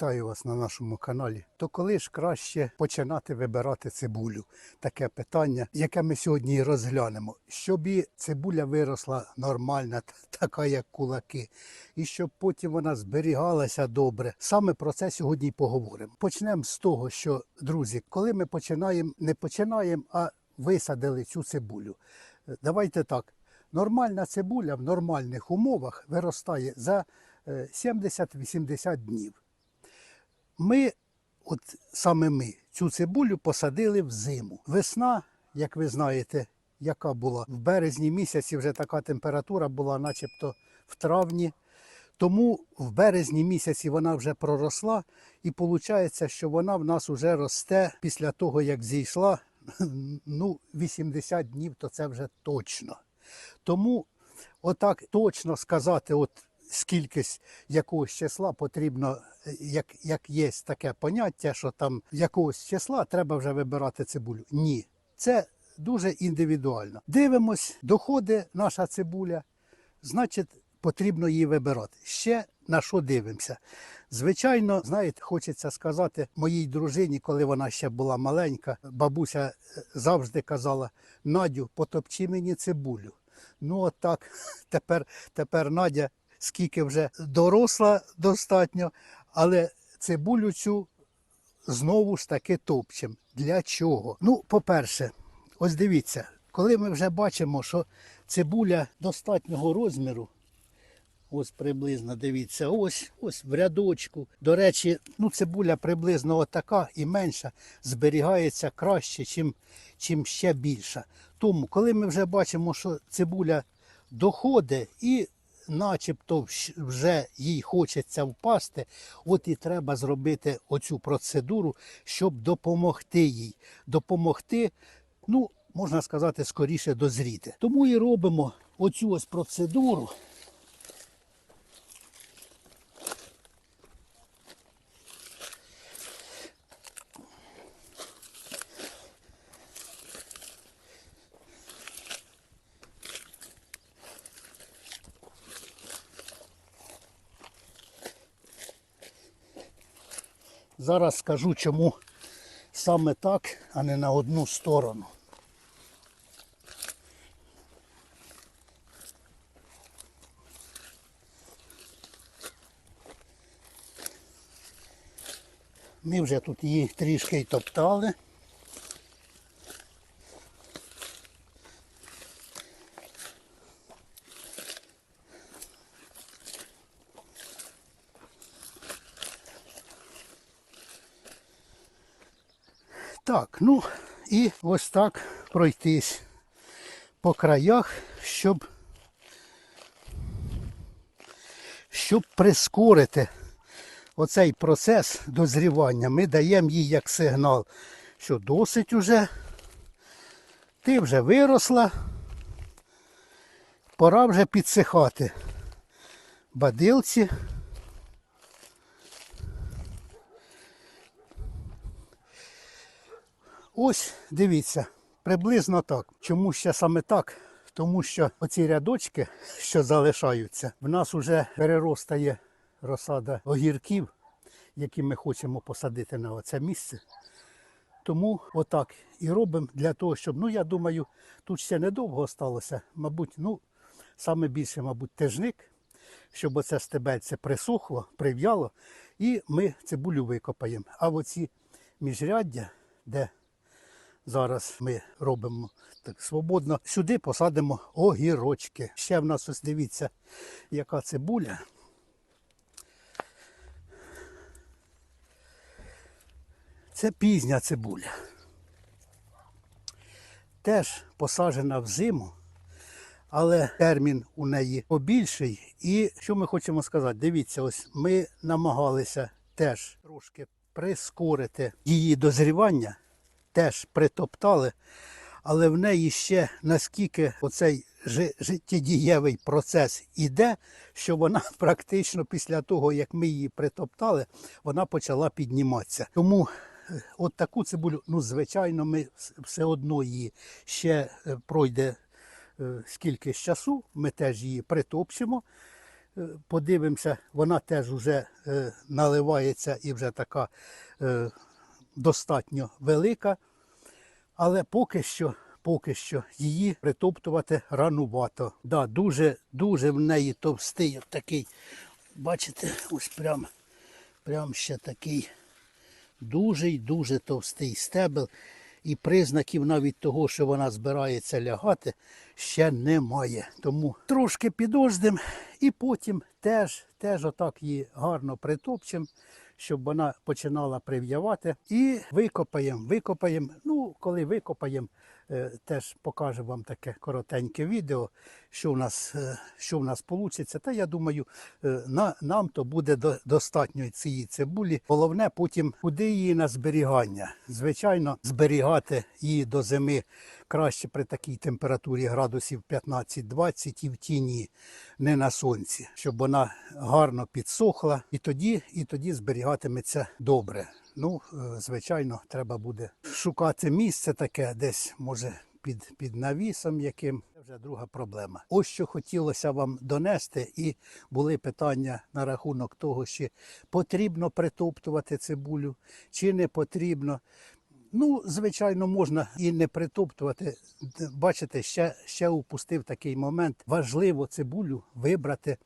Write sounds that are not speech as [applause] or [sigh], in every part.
Вітаю вас на нашому каналі. То коли ж краще починати вибирати цибулю? Таке питання, яке ми сьогодні і розглянемо. Щоб і цибуля виросла нормальна, така як кулаки, і щоб потім вона зберігалася добре. Саме про це сьогодні й поговоримо. Почнемо з того, що, друзі, коли ми починаємо, не починаємо, а висадили цю цибулю. Е, Давайте так. Нормальна цибуля в нормальних умовах виростає за е, 70-80 днів. Ми, от саме ми, цю цибулю посадили в зиму. Весна, як ви знаєте, яка була в березні місяці, вже така температура була, начебто в травні. Тому в березні місяці вона вже проросла, і виходить, що вона в нас вже росте після того, як зійшла. [laughs] Ну, 80 днів, то це вже точно. Тому отак точно сказати, от скільки якогось числа потрібно, е, як, як є таке поняття, що там якогось числа треба вже вибирати цибулю. Ні, це дуже індивідуально. Дивимось, доходить наша цибуля, значить, потрібно її вибирати. Ще на що дивимося? Звичайно, знаєте, хочеться сказати моїй дружині, коли вона ще була маленька, бабуся е, завжди казала: Надю, потопчи мені цибулю. Ну, от так, [laughs] тепер, тепер Надя скільки вже доросла достатньо, але цибулю цю знову ж таки топчем. Для чого? Ну, по-перше, ось дивіться, коли ми вже бачимо, що цибуля достатнього розміру, ось приблизно дивіться, ось ось в рядочку. До речі, ну цибуля приблизно отака і менша зберігається краще, чим, чим ще більша. Тому, коли ми вже бачимо, що цибуля доходить і начебто вже їй хочеться впасти, от і треба зробити оцю процедуру, щоб допомогти їй. Допомогти, ну, можна сказати, скоріше дозріти. Тому і робимо оцю ось процедуру. Зараз скажу, чому саме так, а не на одну сторону. Ми вже тут її трішки й топтали. Так, ну і ось так пройтись по краях, щоб, щоб прискорити оцей процес дозрівання. Ми даємо їй як сигнал, що досить уже, ти вже виросла, пора вже підсихати бадилці. Ось дивіться, приблизно так. Чому ще саме так? Тому що оці рядочки, що залишаються, в нас вже переростає розсада огірків, які ми хочемо посадити на оце місце. Тому отак і робимо для того, щоб, ну я думаю, тут ще недовго залишилося, мабуть, ну, саме більше, мабуть, тижник, щоб оце стебельце присохло, прив'яло, і ми цибулю викопаємо. А оці міжряддя, де Зараз ми робимо так свободно. Сюди посадимо огірочки. Ще в нас ось дивіться, яка цибуля. Це пізня цибуля. Теж посаджена в зиму, але термін у неї побільший. І що ми хочемо сказати? Дивіться, ось ми намагалися теж трошки прискорити її дозрівання теж притоптали, але в неї ще наскільки оцей життєдієвий процес іде, що вона [laughs] практично після того, як ми її притоптали, вона почала підніматися. Тому е, от таку цибулю, ну, звичайно, ми все одно її ще е, пройде е, скільки часу, ми теж її притопчемо. е, подивимося, вона теж вже наливається і вже така достатньо велика. Але поки що, поки що її притоптувати ранувато. Да, дуже, дуже в неї товстий такий. Бачите, ось прям, прям ще такий дуже й дуже товстий стебел. І признаків навіть того, що вона збирається лягати, ще немає. Тому трошки підождем і потім теж, теж отак її гарно притопчемо, щоб вона починала прив'явати. І викопаємо, викопаємо. Ну, коли викопаємо, е, теж покажу вам таке коротеньке відео, що в нас, е, що в нас вийде. Та я думаю, е, на, нам то буде до, достатньо цієї цибулі. Головне потім, куди її на зберігання. Звичайно, зберігати її до зими краще при такій температурі градусів 15-20 і в тіні, не на сонці, щоб вона гарно підсохла, і тоді, і тоді зберігатиметься добре. Ну, е, звичайно, треба буде шукати місце таке, десь може під, під навісом яким. Це вже друга проблема. Ось що хотілося вам донести, і були питання на рахунок того, чи потрібно притоптувати цибулю, чи не потрібно. Ну, звичайно, можна і не притоптувати. Бачите, ще, ще упустив такий момент. Важливо цибулю вибрати,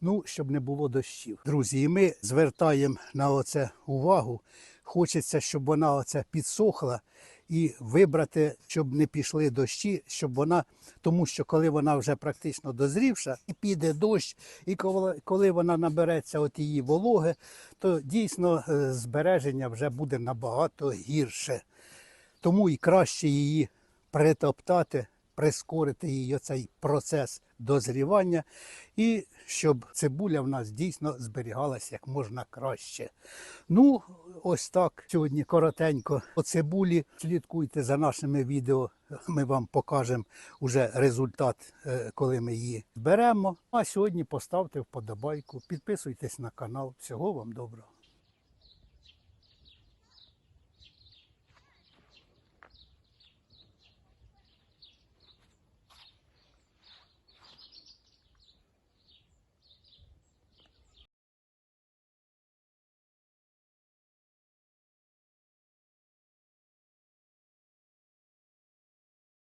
ну, щоб не було дощів. Друзі, і ми звертаємо на оце увагу. Хочеться, щоб вона оце підсохла і вибрати, щоб не пішли дощі, щоб вона, тому що коли вона вже практично дозрівша, і піде дощ, і коли, вона набереться от її вологи, то дійсно е, збереження вже буде набагато гірше. Тому і краще її притоптати, прискорити її оцей процес дозрівання, і щоб цибуля в нас дійсно зберігалась як можна краще. Ну, ось так сьогодні коротенько по цибулі. Слідкуйте за нашими відео. Ми вам покажемо уже результат, е, коли ми її беремо. А сьогодні поставте вподобайку, підписуйтесь на канал. Всього вам доброго.